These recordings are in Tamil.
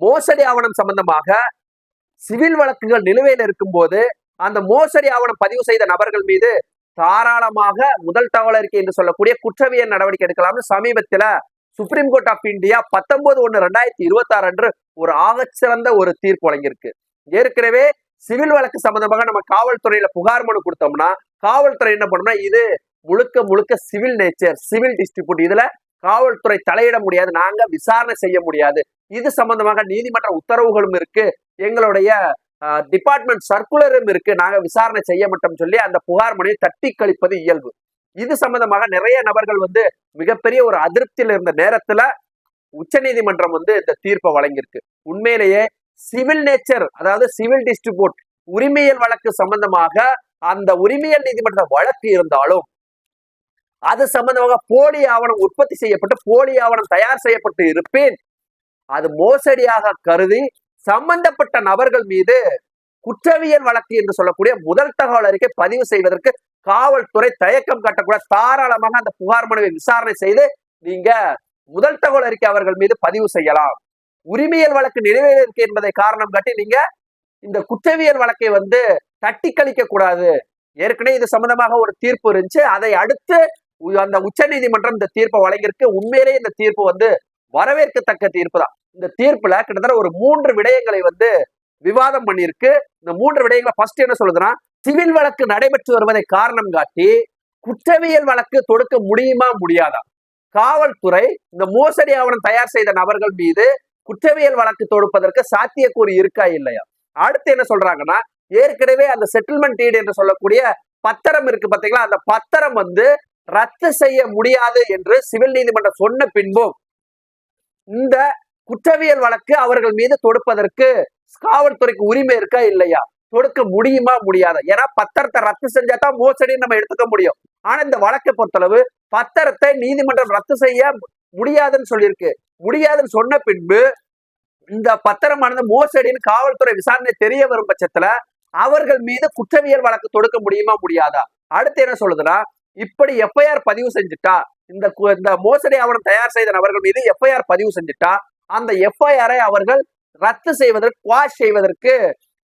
மோசடி ஆவணம் சம்பந்தமாக சிவில் வழக்குகள் நிலுவையில் இருக்கும்போது அந்த மோசடி ஆவணம் பதிவு செய்த நபர்கள் மீது தாராளமாக முதல் தகவல் அறிக்கை என்று சொல்லக்கூடிய குற்றவியல் நடவடிக்கை எடுக்கலாம்னு சமீபத்துல சுப்ரீம் கோர்ட் ஆஃப் இந்தியா பத்தொன்பது ஒன்னு ரெண்டாயிரத்தி இருபத்தி ஆறு அன்று ஒரு ஆகச்சிறந்த ஒரு தீர்ப்பு வழங்கியிருக்கு. ஏற்கனவே சிவில் வழக்கு சம்பந்தமாக நம்ம காவல்துறையில புகார் மனு கொடுத்தோம்னா காவல்துறை என்ன பண்ணோம்னா இது முழுக்க முழுக்க சிவில் நேச்சர் சிவில் டிஸ்ட்ரிபியூட். இதுல காவல்துறை தலையிட முடியாது நாங்க விசாரணை செய்ய முடியாது. இது சம்பந்தமாக நீதிமன்ற உத்தரவுகளும் இருக்கு. எங்களுடைய டிபார்ட்மெண்ட் சர்க்குலரும் இருக்கு. நாங்க விசாரணை செய்ய மாட்டோம் சொல்லி அந்த புகார் மனுவை தட்டி கழிப்பது இயல்பு. இது சம்பந்தமாக நிறைய நபர்கள் வந்து மிகப்பெரிய ஒரு அதிருப்தியில் இருந்த நேரத்துல உச்ச நீதிமன்றம் வந்து இந்த தீர்ப்பை வழங்கியிருக்கு. உண்மையிலேயே சிவில் நேச்சர் அதாவது சிவில் டிஸ்ட்ரிபியூட் உரிமையல் வழக்கு சம்பந்தமாக அந்த உரிமையல் நீதிமன்ற வழக்கு இருந்தாலும் அது சம்பந்தமாக போலி ஆவணம் உற்பத்தி செய்யப்பட்டு போலி ஆவணம் தயார் செய்யப்பட்டு இருப்பேன். அது மோசடியாக கருதி சம்பந்தப்பட்ட நபர்கள் மீது குற்றவியல் வழக்கு என்று சொல்லக்கூடிய முதல் தகவல் அறிக்கை பதிவு செய்வதற்கு காவல்துறை தயக்கம் காட்டக்கூட தாராளமாக அந்த புகார் மனுவை விசாரணை செய்து நீங்க முதல் தகவல் அறிக்கை அவர்கள் மீது பதிவு செய்யலாம். உரிமையல் வழக்கு நிலுவையில் இருக்கு என்பதை காரணம் காட்டி நீங்க இந்த குற்றவியல் வழக்கை வந்து தட்டி கழிக்க கூடாது ஏற்கனவே இது சம்பந்தமாக ஒரு தீர்ப்பு இருந்துச்சு. அதை அடுத்து அந்த உச்ச நீதிமன்றம் இந்த தீர்ப்பை வழங்கியிருக்கு. உண்மையிலேயே இந்த தீர்ப்பு வந்து வரவேற்கத்தக்க தீர்ப்பு தான். இந்த தீர்ப்புல கிட்டத்தட்ட ஒரு மூன்று விடயங்களை வந்து விவாதம் பண்ணியிருக்கு. இந்த மூன்று விடயங்களை ஃபர்ஸ்ட் என்ன சொல்லுதுன்னா சிவில் வழக்கு நடைபெற்று வருவதை காரணம் காட்டி குற்றவியல் வழக்கு தொடுக்க முடியுமா முடியாதா? காவல்துறை இந்த மோசடி ஆவணம் தயார் செய்த நபர்கள் மீது குற்றவியல் வழக்கு தொடுப்பதற்கு சாத்தியக்கூறு இருக்கா இல்லையா? அடுத்து என்ன சொல்றாங்கன்னா ஏற்கனவே அந்த செட்டில்மெண்ட் டீடு என்று சொல்லக்கூடிய பத்திரம் இருக்கு பாத்தீங்களா? அந்த பத்திரம் வந்து ரத்து செய்ய முடியாது என்று சிவில் நீதிமன்றம் சொன்ன பின்பும் இந்த குற்றவியல் வழக்கு அவர்கள் மீது தொடுப்பதற்கு காவல்துறைக்கு உரிமை இருக்கா இல்லையா? தொடுக்க முடியுமா முடியாதா? ஏன்னா பத்திரத்தை ரத்து செஞ்சா தான் மோசடின்னு நம்ம எடுத்துக்க முடியும். ஆனா இந்த வழக்கை பொறுத்தளவு பத்திரத்தை நீதிமன்றம் ரத்து செய்ய முடியாதுன்னு சொல்லியிருக்கு. முடியாதுன்னு சொன்ன பின்பு இந்த பத்திரமானது மோசடின்னு காவல்துறை விசாரணை தெரிய வரும் பட்சத்துல அவர்கள் மீது குற்றவியல் வழக்கு தொடுக்க முடியுமா முடியாதா? அடுத்து என்ன சொல்லுதுன்னா இப்படி எஃப்ஐஆர் பதிவு செஞ்சுட்டா இந்த இந்த மோசடி ஆவணம் தயார் செய்த நபர்கள் மீது எஃப்ஐஆர் பதிவு செஞ்சுட்டா அந்த எஃப்ஐஆரை அவர்கள் ரத்து செய்வதற்கு குவாஷ் செய்வதற்கு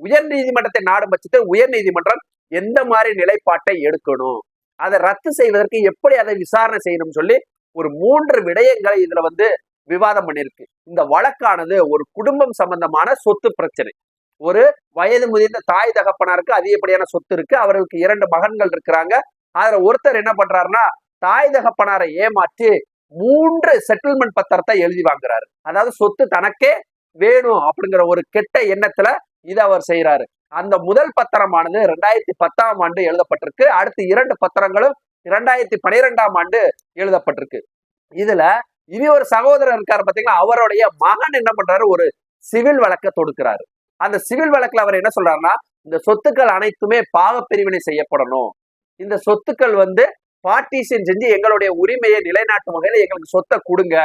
உயர் நீதிமன்றத்தை நாடும் பட்சத்தில் உயர் நீதிமன்றம் எந்த மாதிரி நிலைப்பாட்டை எடுக்கணும்? அதை ரத்து செய்வதற்கு எப்படி அதை விசாரணை செய்யணும்னு சொல்லி ஒரு மூன்று விடயங்களை இதுல வந்து விவாதம் பண்ணியிருக்கு. இந்த வழக்கானது ஒரு குடும்பம் சம்பந்தமான சொத்து பிரச்சனை. ஒரு வயது முதிர்ந்த தாய் தகப்பனாருக்கு அதிகப்படியான சொத்து இருக்கு. அவர்களுக்கு இரண்டு மகன்கள் இருக்கிறாங்க. அதுல ஒருத்தர் என்ன பண்றாருன்னா தாய் தகப்பனாரை ஏமாற்றி மூன்று செட்டில்மெண்ட் பத்திரத்தை எழுதி வாங்குறாரு. அதாவது சொத்து தனக்கே வேணும் அப்படிங்கிற ஒரு கெட்ட எண்ணத்துல இதை அவர் செய்யறாரு அந்த முதல் பத்திரமானது ரெண்டாயிரத்தி பத்தாம் ஆண்டு எழுதப்பட்டிருக்கு. அடுத்து இரண்டு பத்திரங்களும் இரண்டாயிரத்தி பனிரெண்டாம் ஆண்டு எழுதப்பட்டிருக்கு. இதுல இனி ஒரு சகோதரர் இருக்காரு பாத்தீங்களா? அவருடைய மகன் என்ன பண்றாரு? ஒரு சிவில் வழக்கை தொடுக்கிறாரு. அந்த சிவில் வழக்குல அவர் என்ன சொல்றாருன்னா இந்த சொத்துக்கள் அனைத்துமே பாகப்பிரிவினை செய்யப்படணும். இந்த சொத்துக்கள் வந்து பார்ட்டிஷன் செஞ்சு எங்களுடைய உரிமையை நிலைநாட்டும் வகையில எங்களுக்கு சொத்தை கொடுங்க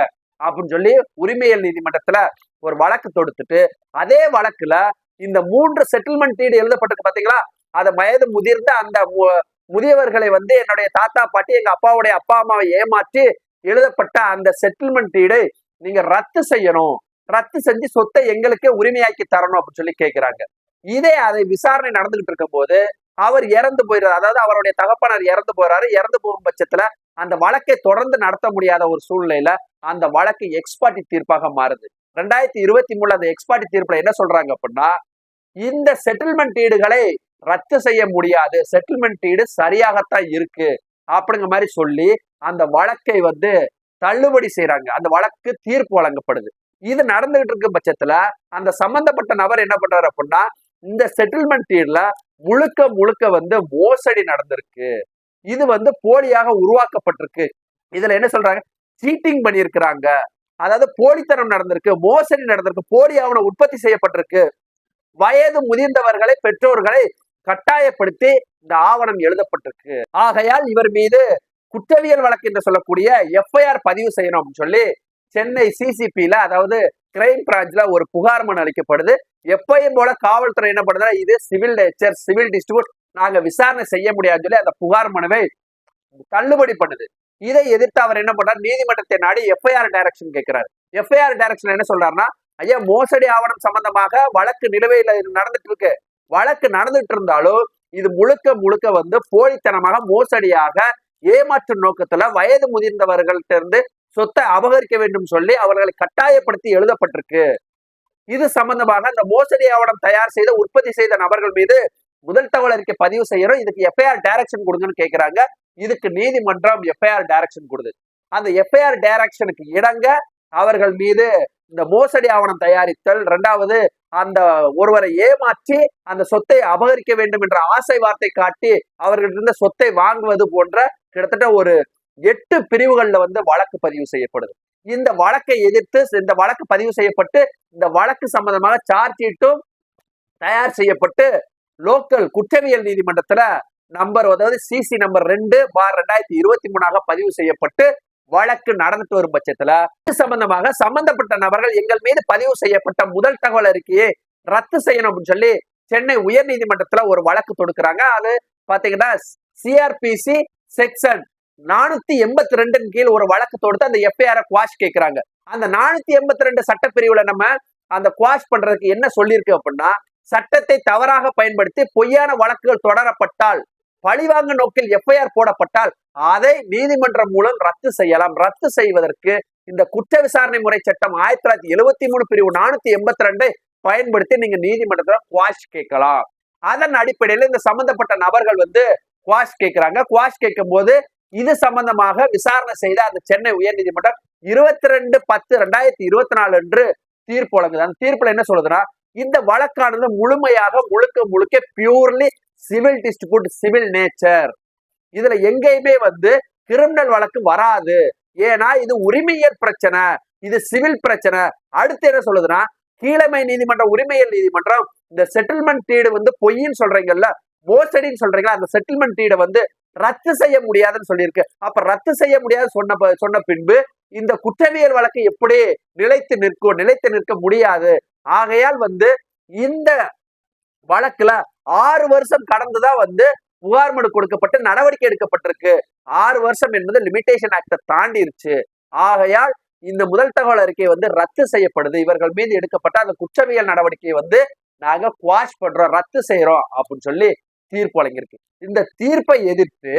அப்படின்னு சொல்லி உரிமையல் நீதிமன்றத்துல ஒரு வழக்கு தொடுத்துட்டு அதே வழக்குல இந்த மூன்று செட்டில்மெண்ட் டீடு எழுதப்பட்டிருக்கு பாத்தீங்களா? அதை வயது முதிர்ந்த அந்த மு- முதியவர்களை வந்து என்னுடைய தாத்தா பாட்டி எங்க அப்பாவுடைய அப்பா அம்மாவை ஏமாற்றி எழுதப்பட்ட அந்த செட்டில்மெண்ட் டீடை நீங்க ரத்து செய்யணும். ரத்து செஞ்சு சொத்தை எங்களுக்கே உரிமையாக்கி தரணும் அப்படின்னு சொல்லி கேட்கிறாங்க இதே அதை விசாரணை நடந்துகிட்டு இருக்கும் போது அவர் இறந்து போயிடுறாரு. அதாவது அவருடைய தகப்பனார் இறந்து போறாரு. இறந்து போகும் பட்சத்துல அந்த வழக்கை தொடர்ந்து நடத்த முடியாத ஒரு சூழ்நிலையில அந்த வழக்கு எக்ஸ்பார்ட்டி தீர்ப்பாக மாறுது. ரெண்டாயிரத்தி இருபத்தி மூணுல அந்த எக்ஸ்பார்ட்டி தீர்ப்புல என்ன சொல்றாங்க அப்படின்னா இந்த செட்டில்மெண்ட் ஈடுகளை ரத்து செய்ய முடியாது. செட்டில்மெண்ட் ஈடு சரியாகத்தான் இருக்கு அப்படிங்கிற மாதிரி சொல்லி அந்த வழக்கை வந்து தள்ளுபடி செய்யறாங்க அந்த வழக்கு தீர்ப்பு வழங்கப்படுது. இது நடந்துகிட்டு இருக்க பட்சத்துல அந்த சம்பந்தப்பட்ட நபர் என்ன பண்றாரு அப்படின்னா இந்த செட்டில்மெண்ட் ஈடுல முழுக்க முழுக்க வந்து மோசடி நடந்திருக்கு. இது வந்து போலியாக உருவாக்கப்பட்டிருக்கு. இதுல என்ன சொல்றாங்க? சீட்டிங் பண்ணியிருக்கிறாங்க. அதாவது போலித்தனம் நடந்திருக்கு மோசடி நடந்திருக்கு போலி ஆவணம் உற்பத்தி செய்யப்பட்டிருக்கு. வயது முதிர்ந்தவர்களை பெற்றோர்களை கட்டாயப்படுத்தி இந்த ஆவணம் எழுதப்பட்டிருக்கு. ஆகையால் இவர் மீது குற்றவியல் வழக்கு என்று சொல்லக்கூடிய எஃப்ஐஆர் பதிவு செய்யணும் அப்படின்னு சொல்லி சென்னை சிசிபியில அதாவது கிரைம் பிரான்ச்ல ஒரு புகார் மனு அளிக்கப்படுது. எப்பயும் போல காவல்துறை என்ன பண்ணுதுன்னா இது சிவில் டேச்சர் சிவில் டிஸ்ட்ரிபியூட் நாங்க விசாரணை செய்ய முடியாதுன்னு சொல்லி அந்த புகார் மனுவை தள்ளுபடி பண்ணுது. இதை எதிர்த்து அவர் என்ன பண்றாரு? நீதிமன்றத்தை நாடி எஃப்ஐஆர் டைரக்ஷன் கேட்கிறாரு எஃப்ஐஆர் டைரக்ஷன் என்ன சொல்றாருன்னா ஐயா மோசடி ஆவணம் சம்பந்தமாக வழக்கு நிலுவையில் நடந்துட்டு இருக்கு. வழக்கு நடந்துட்டு இருந்தாலும் இது முழுக்க முழுக்க வந்து போலித்தனமாக மோசடியாக ஏமாற்றும் நோக்கத்துல வயது முதிர்ந்தவர்கள்ட்ட இருந்து சொத்தை அபகரிக்க வேண்டும் சொல்லி அவர்களை கட்டாயப்படுத்தி எழுதப்பட்டிருக்கு. இது சம்பந்தமாக அந்த மோசடி ஆவணம் தயார் செய்த உற்பத்தி செய்த நபர்கள் மீது முதல் தகவல் அறிக்கை பதிவு செய்யறோம் இதுக்கு எஃப்ஐஆர் டைரக்ஷன் கொடுங்கன்னு கேக்குறாங்க. இதுக்கு நீதிமன்றம் எஃப்ஐஆர் டைரக்ஷன் கொடுது. அந்த எஃப்ஐஆர் டைரக்ஷனுக்கு இடங்க அவர்கள் மீது இந்த மோசடி ஆவணம் தயாரித்தல் ரெண்டாவது அந்த ஒருவரை ஏமாற்றி அந்த சொத்தை அபகரிக்க வேண்டும் என்ற ஆசை வார்த்தை காட்டி அவர்களிருந்த சொத்தை வாங்குவது போன்ற கிட்டத்தட்ட ஒரு எட்டு பிரிவுகளில் வந்து வழக்கு பதிவு செய்யப்படுது. இந்த வழக்கை எதிர்த்து இந்த வழக்கு பதிவு செய்யப்பட்டு இந்த வழக்கு சம்பந்தமாக சார்ஜ் ஷீட்டும் தயார் செய்யப்பட்டு லோக்கல் குற்றவியல் நீதிமன்றத்துல நம்பர் அதாவது சிசி நம்பர் ரெண்டு பார் ரெண்டாயிரத்தி இருபத்தி மூணாக பதிவு செய்யப்பட்டு வழக்கு நடந்துட்டு வரும் பட்சத்துல சம்பந்தமாக சம்பந்தப்பட்ட நபர்கள் எங்கள் மீது பதிவு செய்யப்பட்ட முதல் தகவல் அறிக்கையை ரத்து செய்யணும் அப்படின்னு சொல்லி சென்னை உயர் நீதிமன்றத்துல ஒரு வழக்கு தொடுக்கிறாங்க. அது பாத்தீங்கன்னா சிஆர்பிசி செக்ஷன் நானூத்தி எண்பத்தி ரெண்டு கீழ் ஒரு வழக்கு தொடுத்து அந்த எஃப்ஐஆர் குவாஷ் கேட்கிறாங்க அந்த நானூத்தி எண்பத்தி ரெண்டு சட்டப்பிரிவுல நம்ம அந்த குவாஷ் பண்றதுக்கு என்ன சொல்லியிருக்கு அப்படின்னா சட்டத்தை தவறாக பயன்படுத்தி பொய்யான வழக்குகள் தொடரப்பட்டால் பழிவாங்க நோக்கில் எஃப்ஐஆர் போடப்பட்டால் அதை நீதிமன்றம் மூலம் ரத்து செய்யலாம். ரத்து செய்வதற்கு இந்த குற்ற விசாரணை முறை சட்டம் ஆயிரத்தி தொள்ளாயிரத்தி எழுவத்தி மூணு பிரிவு நானூத்தி எண்பத்தி ரெண்டை பயன்படுத்தி நீங்க நீதிமன்றத்துல குவாஷ் கேட்கலாம். அதன் அடிப்படையில் இந்த சம்பந்தப்பட்ட நபர்கள் வந்து குவாஷ் கேட்கிறாங்க குவாஷ் கேட்கும் போது இது சம்பந்தமாக விசாரணை செய்த அந்த சென்னை உயர்நீதிமன்றம் இருபத்தி ரெண்டு பத்து ரெண்டாயிரத்தி இருபத்தி நாலு அன்று தீர்ப்பு வழங்குது. அந்த தீர்ப்புல என்ன சொல்லுதுன்னா இந்த வழக்கானது முழுமையாக முழுக்க முழுக்க purely civil distribute civil nature இதுல எங்கேயுமே வந்து கிரிமினல் வழக்கு வராது. ஏன்னா இது உரிமையல் பிரச்சனை. இது சிவில் பிரச்சனை. அடுத்து என்ன சொல்லுதுன்னா கீழமை நீதிமன்றம் உரிமையல் நீதிமன்றம் இந்த செட்டில்மெண்ட் டீடு வந்து பொய்ன்னு சொல்றீங்கல்ல மோசடின்னு சொல்றீங்களா அந்த செட்டில்மெண்ட் டீடை வந்து ரத்து செய்ய முடியாதுன்னு சொல்லியிருக்கு. அப்ப ரத்து செய்ய முடியாது சொன்ன சொன்ன பின்பு இந்த குற்றவியல் வழக்கு எப்படி நிலைத்து நிற்கும் நிலைத்து நிற்க முடியாது. ஆகையால் வந்து இந்த வழக்குல ஆறு வருஷம் கடந்துதான் வந்து புகார் மனு கொடுக்கப்பட்டு நடவடிக்கை எடுக்கப்பட்டிருக்கு. ஆறு வருஷம் என்பது லிமிடேஷன் ஆக்டை தாண்டிருச்சு. ஆகையால் இந்த முதல் தகவல் அறிக்கை வந்து ரத்து செய்யப்படுது. இவர்கள் மீது எடுக்கப்பட்ட அந்த குற்றவியல் நடவடிக்கையை வந்து நாங்க குவாஷ் பண்றோம் ரத்து செய்யறோம் அப்படின்னு சொல்லி தீர்ப்பு வழங்கியிருக்கு. இந்த தீர்ப்பை எதிர்த்து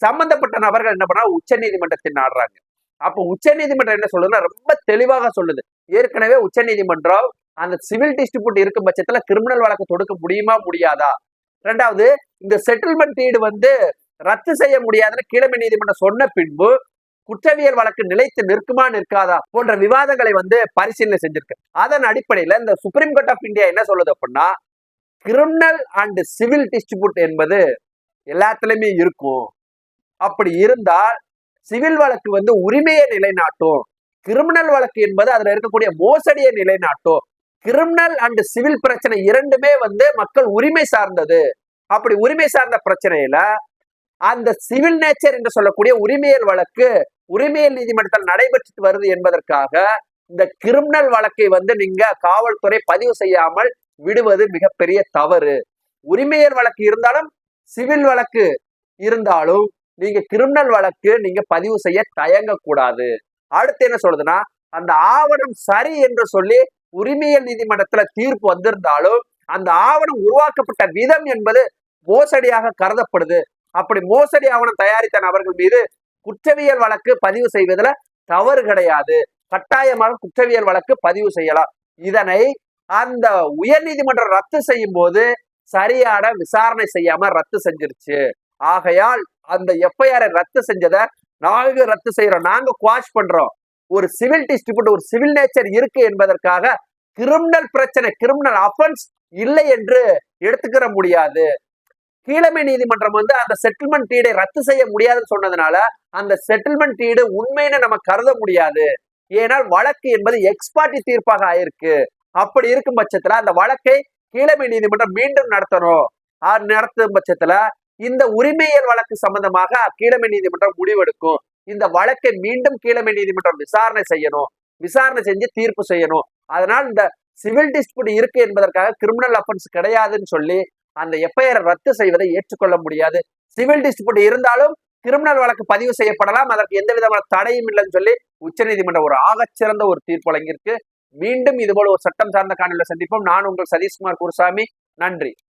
சம்பந்தப்பட்ட நபர்கள் என்ன பண்ணா உச்ச நீதிமன்றத்தை நாடுறாங்க அப்ப உச்ச நீதிமன்றம் என்ன சொல்லுதுன்னா ரொம்ப தெளிவாக சொல்லுது. ஏற்கனவே உச்ச நீதிமன்றம் அந்த சிவில் டிஸ்ட்ரிபியூட் இருக்கும் பட்சத்துல கிரிமினல் வழக்கு தொடுக்க முடியுமா முடியாதா? ரெண்டாவது இந்த செட்டில்மெண்ட் டீடு வந்து ரத்து செய்ய முடியாதுன்னு கீழமை நீதிமன்றம் சொன்ன பின்பு குற்றவியல் வழக்கு நிலைத்து நிற்குமா நிற்காதா போன்ற விவாதங்களை வந்து பரிசீலனை செஞ்சிருக்கு. அதன் அடிப்படையில இந்த சுப்ரீம் கோர்ட் ஆஃப் இந்தியா என்ன சொல்லுது அப்படின்னா கிரிமினல் அண்ட் சிவில் டிஸ்ட்ரிபியூட் என்பது எல்லாத்துலயுமே இருக்கும். அப்படி இருந்தால் சிவில் வழக்கு வந்து உரிமையை நிலைநாட்டும். கிரிமினல் வழக்கு என்பது அதுல இருக்கக்கூடிய மோசடியை நிலைநாட்டும். கிரிமினல் அண்ட் சிவில் பிரச்சனை இரண்டுமே வந்து மக்கள் உரிமை சார்ந்தது. அப்படி உரிமை சார்ந்த பிரச்சனையில அந்த சிவில் நேச்சர் என்று சொல்லக்கூடிய உரிமையல் வழக்கு உரிமையல் நீதிமன்றத்தில் நடைபெற்று வருது என்பதற்காக இந்த கிரிமினல் வழக்கை வந்து நீங்க காவல்துறை பதிவு செய்யாமல் விடுவது மிகப்பெரிய தவறு. உரிமையல் வழக்கு இருந்தாலும் சிவில் வழக்கு இருந்தாலும் நீங்க கிரிமினல் வழக்கு நீங்க பதிவு செய்ய தயங்க கூடாது அடுத்து என்ன சொல்றதுன்னா அந்த ஆவணம் சரி என்று சொல்லி உரிமையல் நீதிமன்றத்துல தீர்ப்பு வந்திருந்தாலும் அந்த ஆவணம் உருவாக்கப்பட்ட விதம் என்பது மோசடியாக கருதப்படுது. அப்படி மோசடி ஆவணம் தயாரித்த நபர்கள் மீது குற்றவியல் வழக்கு பதிவு செய்வதில் தவறு கிடையாது. கட்டாயமாக குற்றவியல் வழக்கு பதிவு செய்யலாம். இதனை அந்த உயர்நீதிமன்றம் ரத்து செய்யும் போது சரியான விசாரணை செய்யாம ரத்து செஞ்சிருச்சு. ஆகையால் அந்த எஃப்ஐஆரை ரத்து செஞ்சதை நாங்க ரத்து செய்யறோம் நாங்க குவாஷ் பண்றோம். ஒரு சிவில் டிஸ்ட்ரிபியூட் ஒரு சிவில் நேச்சர் இருக்கு என்பதற்காக கிரிமினல் பிரச்சனை கிரிமினல் அஃபென்ஸ் இல்லை என்று எடுத்துக்கிற முடியாது. கீழமை நீதிமன்றம் வந்து அந்த செட்டில்மெண்ட் டீடை ரத்து செய்ய முடியாதுன்னு சொன்னதுனால அந்த செட்டில்மெண்ட் டீடு உண்மைன்னு நம்ம கருத முடியாது. ஏனால் வழக்கு என்பது எக்ஸ்பார்ட்டி தீர்ப்பாக ஆயிருக்கு. அப்படி இருக்கும் பட்சத்துல அந்த வழக்கை கீழமை நீதிமன்றம் மீண்டும் நடத்தணும். அது நடத்தும் பட்சத்துல இந்த உரிமையல் வழக்கு சம்பந்தமாக கீழமை நீதிமன்றம் முடிவெடுக்கும். இந்த வழக்கை மீண்டும் கீழமை நீதிமன்றம் விசாரணை செய்யணும். விசாரணை செஞ்சு தீர்ப்பு செய்யணும். அதனால் இந்த சிவில் டிஸ்பியூட் இருக்கு என்பதற்காக கிரிமினல் அஃபென்ஸ் கிடையாதுன்னு சொல்லி அந்த எஃப்ஐஆர் ரத்து செய்வதை ஏற்றுக்கொள்ள முடியாது. சிவில் டிஸ்பியூட் இருந்தாலும் கிரிமினல் வழக்கு பதிவு செய்யப்படலாம். அதற்கு எந்த விதமான தடையும் இல்லைன்னு சொல்லி உச்சநீதிமன்றம் ஒரு ஆகச்சிறந்த ஒரு தீர்ப்பு வழங்கியிருக்கு. மீண்டும் இதுபோல ஒரு சட்டம் சார்ந்த காணொலியில் சந்திப்போம். நான் உங்கள் சதீஷ்குமார் குருசாமி நன்றி.